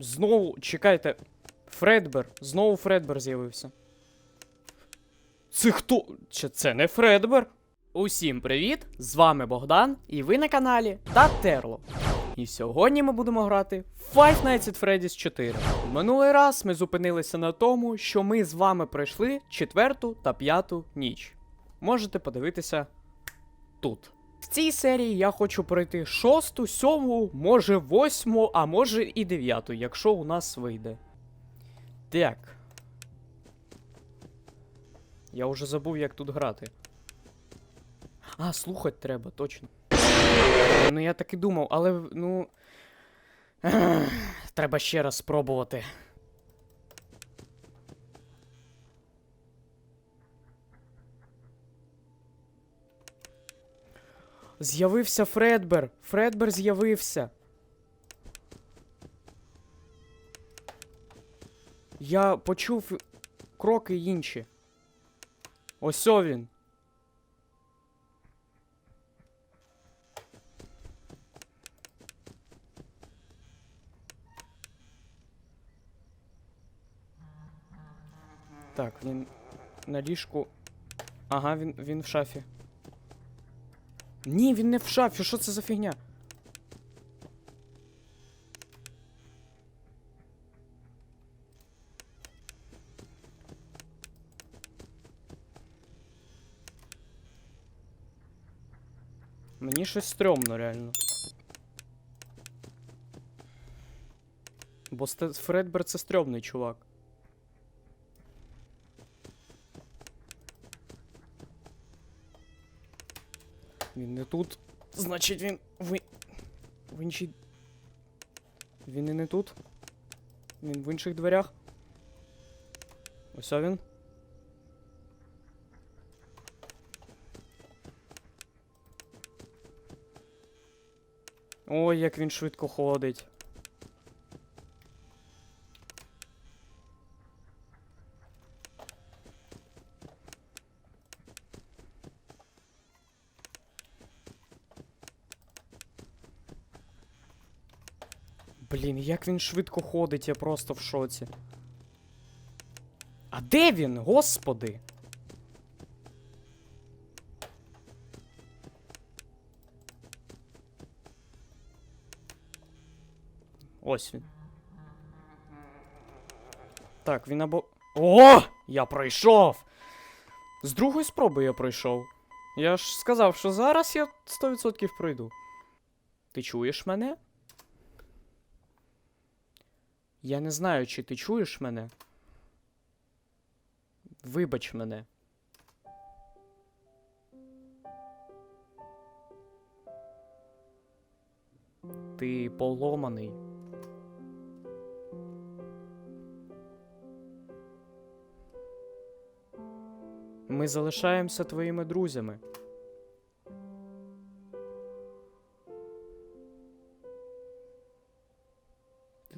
Знову, чекайте. Фредбер. Знову Фредбер з'явився. Це хто? Чи це не Фредбер? Усім привіт! З вами Богдан, і ви на каналі Татерло. І сьогодні ми будемо грати Five Nights at Freddy's 4. Минулий раз ми зупинилися на тому, що ми з вами пройшли четверту та п'яту ніч. Можете подивитися тут. В цій серії я хочу пройти шосту, сьому, може восьму, а може і дев'яту, якщо у нас вийде. Так. Я вже забув, як тут грати. А, слухати треба, точно. Ну, я так і думав, але ну. Треба ще раз спробувати. З'явився Фредбер. Фредбер з'явився. Я почув кроки інші. Ось він. Так, він на ліжку. Ага, він, він в шафі. Ні, він не в шафі. Що це за фігня? Мені щось стрьомно, реально. Бо Фредбер це стрьомний чувак. Він не тут. Значить він в... в іншій. Він і не тут. Він в інших дверях. Ось він. Ой, як він швидко ходить. Блін, як він швидко ходить, я просто в шоці. А де він, господи? Ось він. Так, він або. О! Я пройшов! З другої спроби я пройшов. Я ж сказав, що зараз я 100% пройду. Ти чуєш мене? Я не знаю, чи ти чуєш мене. Вибач мене. Ти поломаний. Ми залишаємося твоїми друзями.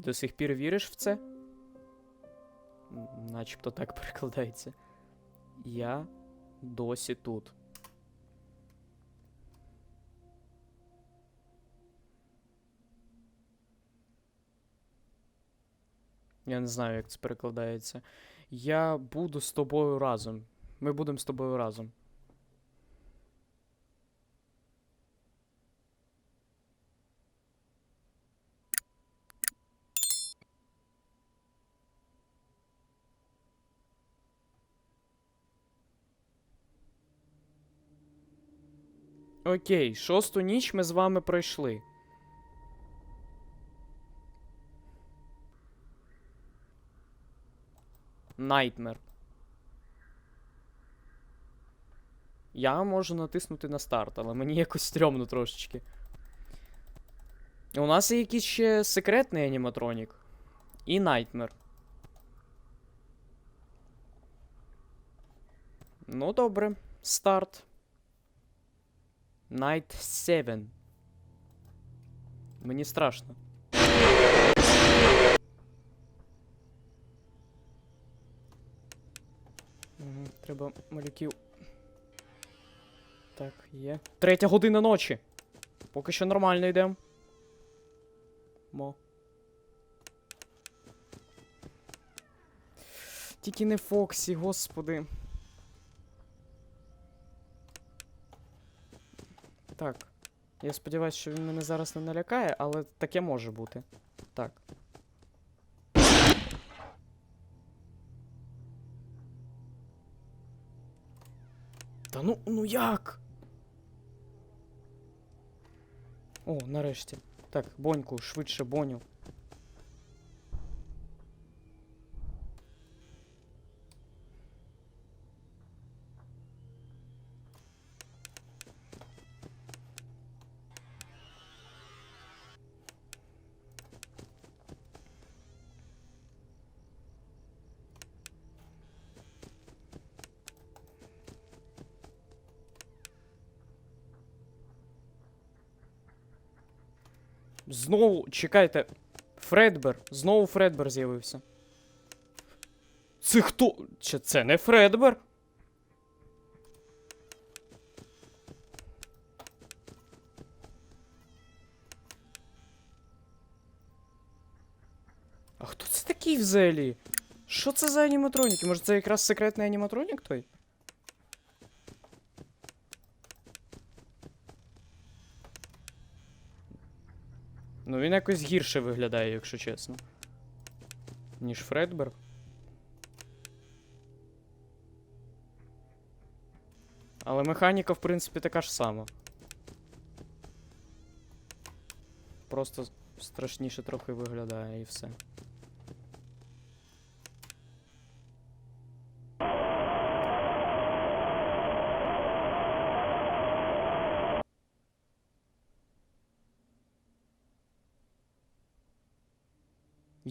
Ти до сих пір віриш в це? Начебто так перекладається. Я досі тут. Я не знаю, як це перекладається. Я буду з тобою разом. Ми будемо з тобою разом. Окей, шосту ніч ми з вами пройшли. Найтмер. Я можу натиснути на старт, але мені якось стрьомно трошечки. У нас є якийсь ще секретний аніматронік. І Найтмер. Ну, добре. Старт. Night 7. Мені страшно. Треба малюків. Так, є. Третя година ночі. Поки що нормально йдемо. Мо. Тільки не Фоксі, господи. Так. Я сподіваюся, що він мене зараз не налякає, але таке може бути. Так. Та ну, ну як? О, нарешті. Так, боньку, швидше боню. Знову, чекайте. Фредбер. Знову Фредбер з'явився. Це хто? Чи це не Фредбер? А хто це такий взагалі? Що це за аніматроніки? Може це якраз секретний аніматронік той? Ну він якось гірше виглядає, якщо чесно. Ніж Фредберг. Але механіка, в принципі, така ж сама. Просто страшніше трохи виглядає і все.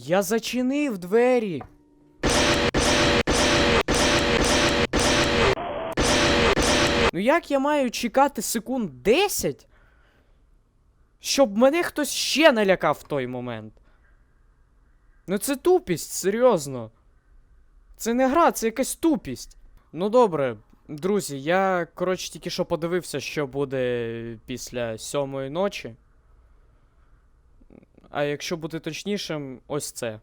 Я зачинив двері. Ну як я маю чекати секунд 10? Щоб мене хтось ще налякав в той момент. Ну це тупість, серйозно. Це не гра, це якась тупість. Ну добре, друзі, я, коротше, тільки що подивився, що буде після сьомої ночі. А якщо бути точнішим, ось це.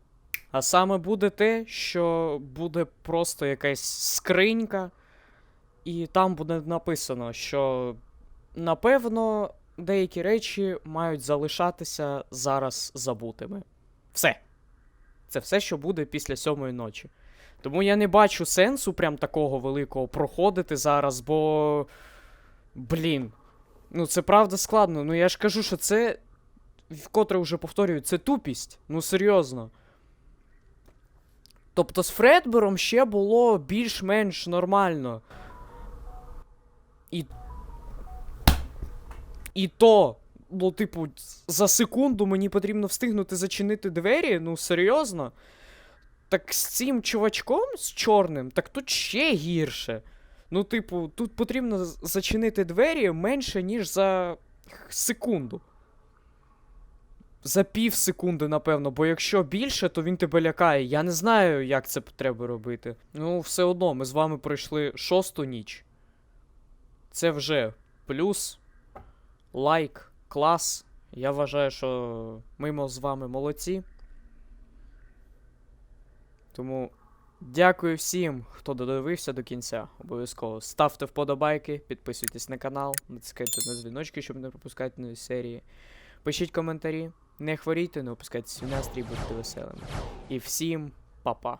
А саме буде те, що буде просто якась скринька, і там буде написано, що напевно деякі речі мають залишатися зараз забутими. Все. Це все, що буде після сьомої ночі. Тому я не бачу сенсу прям такого великого проходити зараз, бо. Блін. Ну, це правда складно. Ну я ж кажу, що це вкотре вже повторюю, це тупість. Ну серйозно. Тобто з Фредбером ще було більш-менш нормально. І. І то. Ну, типу, за секунду мені потрібно встигнути зачинити двері. Ну, серйозно. Так з цим чувачком з чорним, так тут ще гірше. Ну, типу, тут потрібно зачинити двері менше, ніж за секунду. За пів секунди, напевно, бо якщо більше, то він тебе лякає. Я не знаю, як це треба робити. Ну, все одно, ми з вами пройшли шосту ніч. Це вже плюс, лайк, клас. Я вважаю, що ми з вами молодці. Тому дякую всім, хто додивився до кінця. Обов'язково ставте вподобайки, підписуйтесь на канал, натискайте на дзвіночки, щоб не пропускати нові серії. Пишіть коментарі. Не хворійте, не опускайтеся в настрій, будьте веселими. І всім па-па.